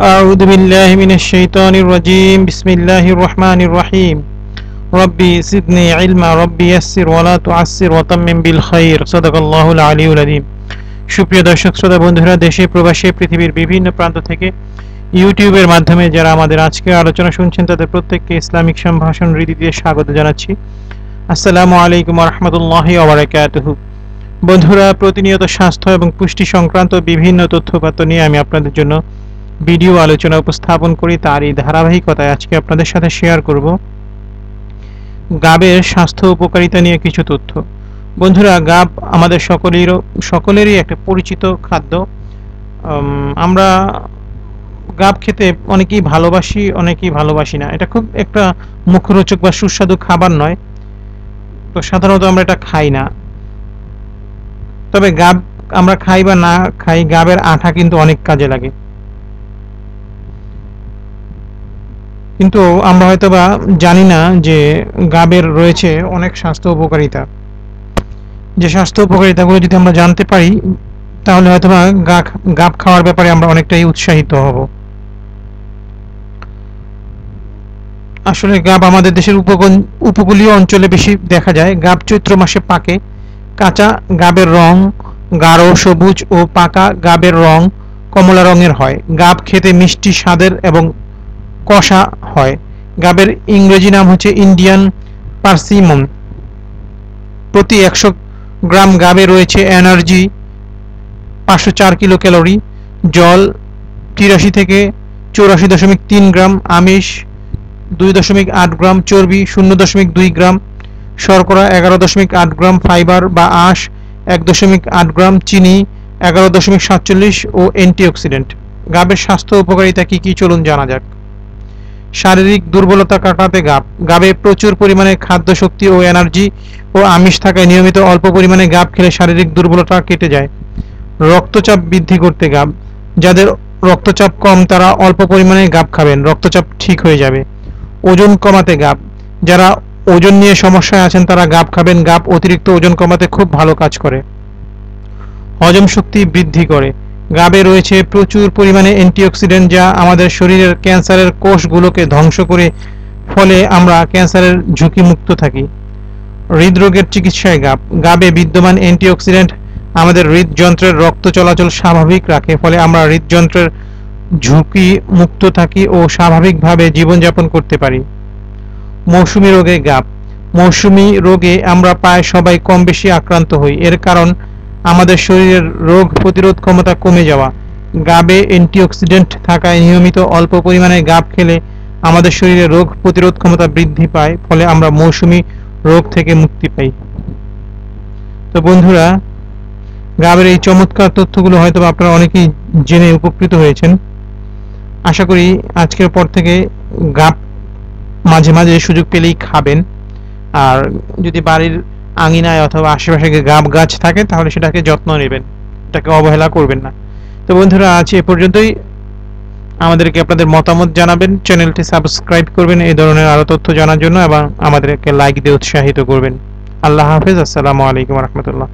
أعوذ بالله من الشيطان الرجيم بسم الله الرحمن الرحيم ربي زدني علما ربي يسر ولا تعسر وتمم بالخير صدق الله العلي العظيم সুপ্রিয় দর্শক শ্রোতা বন্ধুরা দেশে প্রবাসে পৃথিবীর বিভিন্ন প্রান্ত থেকে ইউটিউবের মাধ্যমে যারা আমাদের আজকে আলোচনা শুনছেন তাদের প্রত্যেককে ইসলামিক সম্ভাষণ রীতি দিয়ে স্বাগত জানাচ্ছি আসসালামু আলাইকুম রহমতুল্লাহ ওবরাকাতুহু বন্ধুরা প্রতিনিয়ত স্বাস্থ্য এবং পুষ্টি সংক্রান্ত বিভিন্ন তথ্যপাত্র নিয়ে আমি আপনাদের জন্য ভিডিও আলোচনা উপস্থাপন করি, তারই ধারাবাহিকতায় আজকে আপনাদের সাথে শেয়ার করব। গাবের স্বাস্থ্য উপকারিতা নিয়ে কিছু তথ্য। বন্ধুরা, গাব আমাদের সকলের সকলেরই একটা পরিচিত খাদ্য। আমরা গাব খেতে অনেকেই ভালোবাসি অনেকেই ভালোবাসি না। এটা খুব একটা মুখরোচক বা সুস্বাদু খাবার নয়। তো সাধারণত আমরা এটা খাই না। তবে গাব আমরা খাই বা না খাই, গাবের আঠা কিন্তু অনেক কাজে লাগে। কিন্তু আমরা হয়তো বা জানি না যে গাবের রয়েছে অনেক স্বাস্থ্য উপকারিতা। যে স্বাস্থ্য উপকারিতাগুলো যদি আমরা জানতে পারি, তাহলে হয়তো বা গাব খাওয়ার ব্যাপারে আমরা অনেকটাই উৎসাহিত হব। আসলে গাব আমাদের দেশের উপকূলীয় অঞ্চলে বেশি দেখা যায়। গাব চৈত্র মাসে পাকে। কাঁচা গাবের রং গাঢ়, সবুজ ও পাকা গাবের রং কমলা রঙের হয়। গাব খেতে মিষ্টি স্বাদের এবং কষা হয়। গাবের ইংরেজি নাম হচ্ছে ইন্ডিয়ান পার্সিমন। প্রতি একশো গ্রাম গাবে রয়েছে এনার্জি পাঁচশো চার কিলো ক্যালোরি জল তিরাশি থেকে চৌরাশি দশমিক তিন গ্রাম, আমিষ দুই দশমিক আট গ্রাম, চর্বি শূন্য দশমিক দুই গ্রাম, শর্করা এগারো দশমিক আট গ্রাম, ফাইবার বা আঁশ এক দশমিক আট গ্রাম, চিনি এগারো দশমিক সাতচল্লিশ ও অ্যান্টিঅক্সিডেন্ট। গাবের স্বাস্থ্য উপকারিতা কি কি চলুন জানা যাক। শারীরিক দুর্বলতা কাটাতে গাব। গাবে প্রচুর পরিমাণে খাদ্য শক্তি ও এনার্জি ও আমিষ থাকায় নিয়মিত অল্প পরিমাণে গাব খেলে শারীরিক দুর্বলতা কেটে যায়। রক্তচাপ বৃদ্ধি করতে গাব। যাদের রক্তচাপ কম, তারা অল্প পরিমাণে গাব খাবেন। রক্তচাপ ঠিক হয়ে যাবে। ওজন কমাতে গাব। যারা ওজন নিয়ে সমস্যায় আছেন, তারা গাব খাবেন। গাব অতিরিক্ত ওজন কমাতে খুব ভালো কাজ করে। হজম শক্তি বৃদ্ধি করে। গাবে রয়েছে প্রচুর পরিমাণে অ্যান্টিঅক্সিডেন্ট যা আমাদের শরীরের ক্যান্সারের কোষগুলোকে ধ্বংস করে ফলে আমরা ক্যান্সারের ঝুঁকি মুক্ত থাকি। হৃদরোগের চিকিৎসায় গাব। গাবে বিদ্যমান অ্যান্টিঅক্সিডেন্ট আমাদের হৃদযন্ত্রের রক্ত চলাচল স্বাভাবিক রাখে, ফলে আমরা হৃদযন্ত্রের ঝুঁকি মুক্ত থাকি ও স্বাভাবিকভাবে জীবনযাপন করতে পারি। মৌসুমী রোগে গাব। মৌসুমী রোগে আমরা প্রায় সবাই কম বেশি আক্রান্ত হই। এর কারণ আমাদের শরীরের রোগ প্রতিরোধ ক্ষমতা কমে যাওয়া। গাবে অ্যান্টিঅক্সিডেন্ট থাকায় নিয়মিত অল্প পরিমাণে গাব খেলে আমাদের শরীরে রোগ প্রতিরোধ ক্ষমতা বৃদ্ধি পায়, ফলে আমরা মৌসুমী রোগ থেকে মুক্তি পাই। তো বন্ধুরা, গাবের এই চমৎকার তথ্যগুলো হয়তো আপনারা অনেকেই জেনে উপকৃত হয়েছেন। আশা করি আজকের পর থেকে গাব মাঝে মাঝে সুযোগ পেলেই খাবেন। আর যদি বাড়ির আঙিনায় অথবা আশেপাশে গাব গাছ থাকে, তাহলে সেটাকে যত্ন নেবেন। এটাকে অবহেলা করবেন না। তো বন্ধুরা, আজ এ পর্যন্তই। আমাদেরকে আপনাদের মতামত জানাবেন, চ্যানেলটি সাবস্ক্রাইব করবেন এই ধরনের আরও তথ্য জানার জন্য এবং আমাদেরকে লাইক দিয়ে উৎসাহিত করবেন। আল্লাহ হাফিজ, আসসালামু আলাইকুম রহমতুল্লাহ।